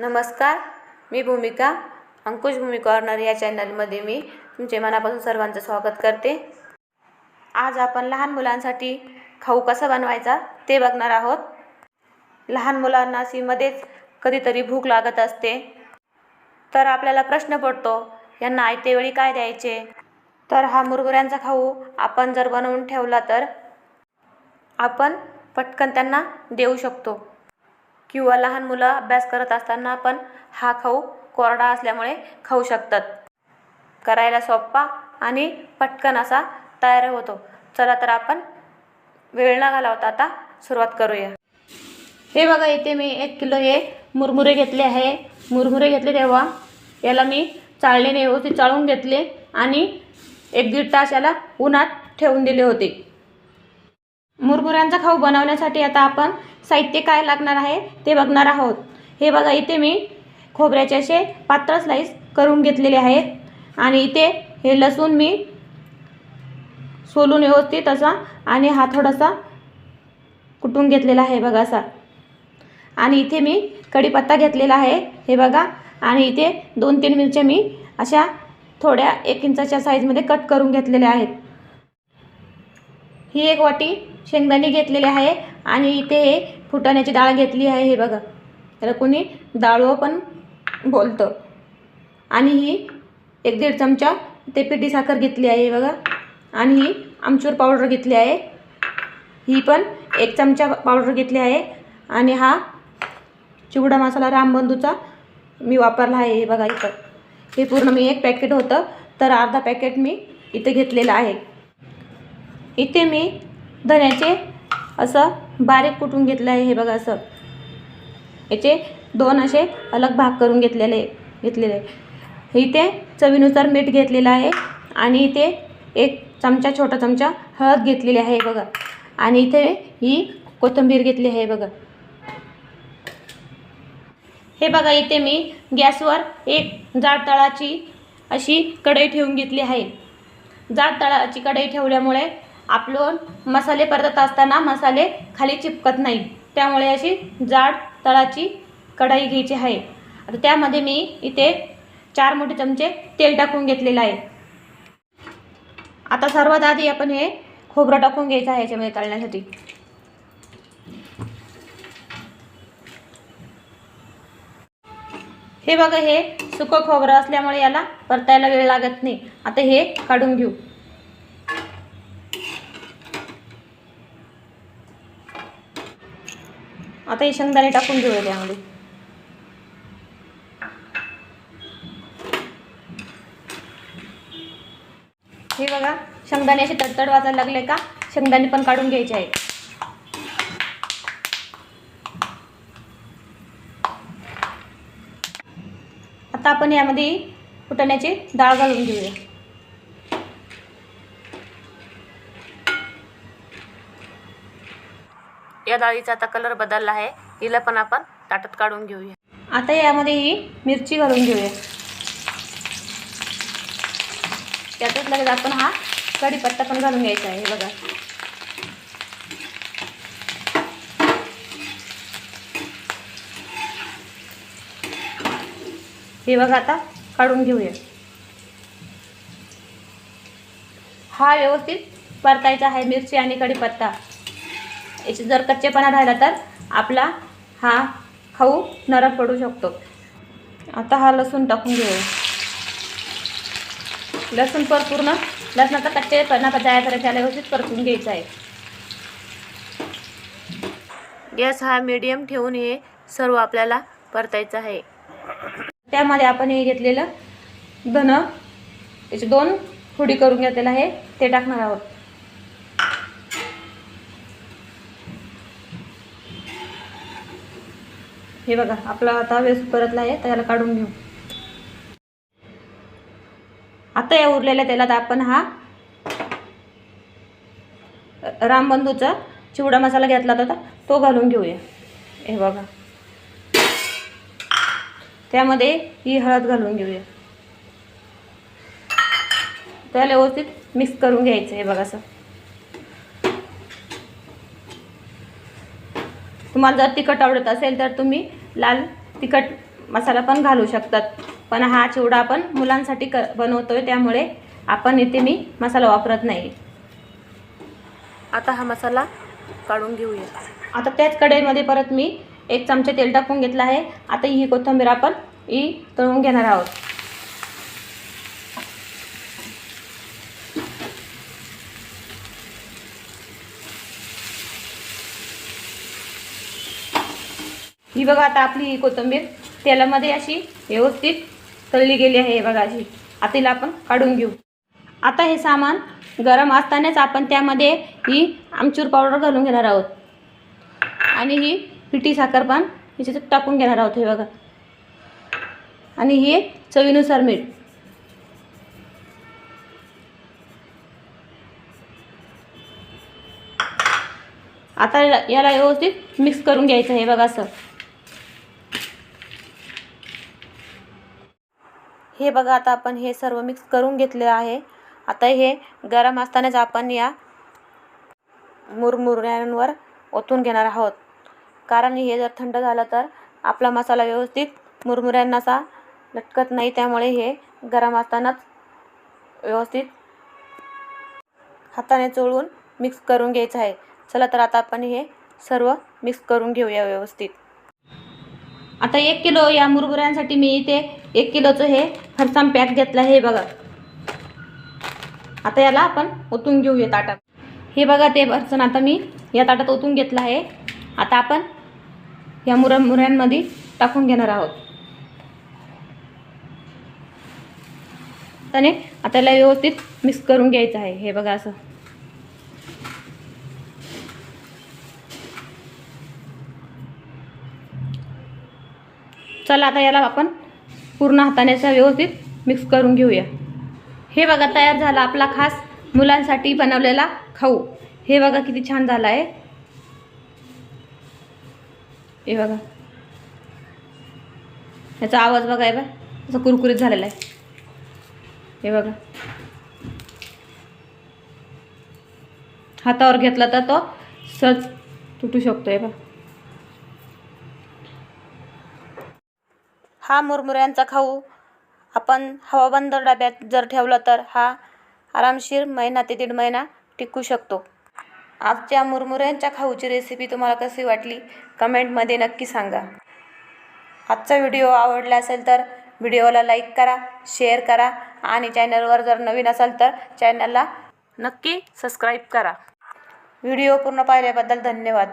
नमस्कार मी भूमिका अंकुश भूमी कॉर्नर या चॅनलमध्ये मी तुमचे मनापासून सर्वांचं स्वागत करते. आज आपण लहान मुलांसाठी खाऊ कसा बनवायचा ते बघणार आहोत. लहान मुलांना अशी मध्येच कधीतरी भूक लागत असते. तर आपल्याला प्रश्न पडतो यांना आयते वेळी काय द्यायचे? तर हा मुरमुऱ्यांचा खाऊ आपण जर बनवून ठेवला तर? आपण पटकन त्यांना देऊ शकतो. किंवा लहान मुलं अभ्यास करत असताना पण हा खाऊ कोरडा असल्यामुळे खाऊ शकतात. करायला सोपा आणि पटकन असा तयार होतो. चला तर आपण वेळ न घालवता आता सुरुवात करूया. हे बघा इथे मी एक किलो हे मुरमुरे घेतले आहे. मुरमुरे घेतले तेव्हा याला मी चाळणीने व्यवस्थित चाळून घेतले आणि एक दीड तास याला उन्हात ठेवून दिले होते. मुरमुऱ्यांचा खाऊ बनवण्यासाठी आता आपण साहित्य काय लागणार आहे ते बघणार आहोत. हे बघा इथे मी खोबऱ्याचे असे पात्र स्लाईस करून घेतलेले आहेत. आणि इथे हे लसूण मी सोलून व्यवस्थित असा आणि हा थोडासा कुटून घेतलेला आहे बघा असा. आणि इथे मी कढीपत्ता घेतलेला आहे हे बघा. आणि इथे दोन तीन मिरच्या मी अशा थोड्या एक इंचाच्या साईजमध्ये कट करून घेतलेल्या आहेत. ही एक वाटी शेंगदाणे घेतलेली आहे आणि इथे हे फुटाण्याची डाळ घेतली आहे हे बघा. त्याला कोणी डाळवं पण बोलतं. आणि ही एक दीड चमचा ते पिठी साखर घेतली आहे हे बघा. आणि ही आमचूर पावडर घेतली आहे. ही पण एक चमचा पावडर घेतली आहे. आणि हा चिवडा मसाला रामबंधूचा मी वापरला आहे हे बघा इथं. हे पूर्ण मी एक पॅकेट होतं तर अर्धा पॅकेट मी इथे घेतलेलं आहे. इथे मी धण्याचे असं बारीक कुटून घेतलं आहे हे बघा असं. याचे दोन असे अलग भाग करून घेतलेले घेतलेले. आहे इथे चवीनुसार मीठ घेतलेलं आहे आणि इथे एक चमचा छोटा चमचा हळद घेतलेली आहे बघा. आणि इथे ही कोथिंबीर घेतली आहे बघा. हे बघा इथे मी गॅसवर एक जाड तळाची अशी कढई ठेवून घेतली आहे. जाड तळाची कढई ठेवल्यामुळे आपलं मसाले परतत असताना मसाले खाली चिपकत नाही. त्यामुळे अशी जाड तळाची कढाई घ्यायची आहे. आता त्यामध्ये मी इथे चार मोठे चमचे तेल टाकून घेतलेलं आहे. आता सर्वात आधी आपण हे खोबरं टाकून घ्यायचं आहे याच्यामध्ये तळण्यासाठी. हे बघा हे सुकं खोबरं असल्यामुळे याला परतायला वेळ लागत नाही. आता हे काढून घेऊ. आता हे शेंगदाणे टाकून घेऊया त्यामध्ये हे बघा शेंगदाणे असे तडतड वाजायला लागले का? शेंगदाणे पण काढून घ्यायचे आहे आता आपण यामध्ये फुटण्याची डाळ घालून घेऊया. या डाळीचा आता कलर बदलला आहे. हिला पण आपण ताटात काढून घेऊया. आता यामध्ये ही मिरची घालून घेऊया. त्यातच लगेच आपण हा कढीपत्ता पण घालून घ्यायचा आहे हे बघा. हे बघा आता काढून घेऊया. हा व्यवस्थित परतायचा आहे मिरची आणि कढीपत्ता. याचे जर कच्चेपणा राहिला तर आपला हा खाऊ नरम पडू शकतो. आता हा लसूण टाकून घेऊ. लसूण पर पूर्ण लसणाचा कच्चेपणा तयार करायचा त्याला व्यवस्थित परतून घ्यायचा आहे. गॅस हा मीडियम ठेवून हे सर्व आपल्याला परतायचं आहे. त्यामध्ये आपण हे घेतलेलं धन याचे दोन फुडी करून घेतलेलं आहे ते टाकणार आहोत. हे बघा आपला आता वेस परतला आहे तर याला काढून घेऊ. आता या उरलेल्या तेलात आपण हा रामबंधूचा चिवडा मसाला घेतला होता तो घालून घेऊया. हे बघा. त्यामध्ये ही हळद घालून घेऊया. त्याला व्यवस्थित मिक्स करून घ्यायचं हे बघा असं. तुम्हाला जर तिखट आवडत असेल तर तुम्ही लाल तिखट मसाला पण घालू शकतात. पण हा चिवडा आपण मुलांसाठी क बनवतोय त्यामुळे आपण इथे मी मसाला वापरत नाही. आता हा मसाला काढून घेऊया. आता त्याच कढईमध्ये परत मी एक चमचा तेल टाकून घेतलं आहे. आता ही कोथिंबीर आपण ही तळून घेणार आहोत. ही बघा आता आपली ही कोथिंबीर तेलामध्ये अशी व्यवस्थित तळली गेली आहे हे बघा अशी. आता हिला आपण काढून घेऊ. आता हे सामान गरम असतानाच आपण त्यामध्ये ही आमचूर पावडर घालून घेणार आहोत. आणि ही पिठी साखर पण हिच्यात टाकून घेणार आहोत हे बघा. आणि हे चवीनुसार मीठ. आता याला- व्यवस्थित मिक्स करून घ्यायचं हे बघा असं. हे बघा आता आपण हे सर्व मिक्स करून घेतले आहे. आता हे गरम असतानाच आपण या मुरमुऱ्यांवर ओतून घेणार आहोत. कारण हे जर थंड झालं तर आपला मसाला व्यवस्थित मुरमुऱ्यांना असा लटकत नाही त्यामुळे हे गरम असतानाच व्यवस्थित हाताने चोळून मिक्स करून घ्यायचं आहे. चला तर आता आपण हे सर्व मिक्स करून घेऊया व्यवस्थित. आता एक किलो या मुरमुऱ्यांसाठी मी इथे एक किलोचं हे फरसाण पॅक घेतलं आहे हे बघा. आता याला आपण ओतून घेऊया ताटात. हे बघा ते फरसाण आता मी या ताटात ओतून घेतलं आहे. आता आपण या मुर मुऱ्यांमध्ये टाकून घेणार आहोत. त्याने आता याला व्यवस्थित मिक्स करून घ्यायचं आहे. हे बघा असं. चला आता याला आपण पूर्ण हाताने असं व्यवस्थित मिक्स करून घेऊया. हे बघा तयार झाला आपला खास मुलांसाठी बनवलेला खाऊ. हे बघा किती छान झाला आहे. हे बघा. याचा आवाज बघा आहे बा असा कुरकुरीत झालेला आहे. हे बघा. हातावर घेतला तर तो सहज तुटू शकतो आहे बघा. हा मुरमुऱ्यांचा खाऊ. आपण हवाबंद डब्यात जर ठेवला तर हा आरामशीर महिना ते दीड महिना टिकू शकतो. आजच्या मुरमुऱ्यांच्या खाऊची रेसिपी तुम्हाला कशी वाटली? कमेंटमध्ये नक्की सांगा. आजचा व्हिडिओ आवडला असेल तर व्हिडिओला लाईक करा शेअर करा आणि चॅनलवर जर नवीन असाल तर चॅनलला नक्की सबस्क्राईब करा. व्हिडिओ पूर्ण पाहिल्याबद्दल धन्यवाद.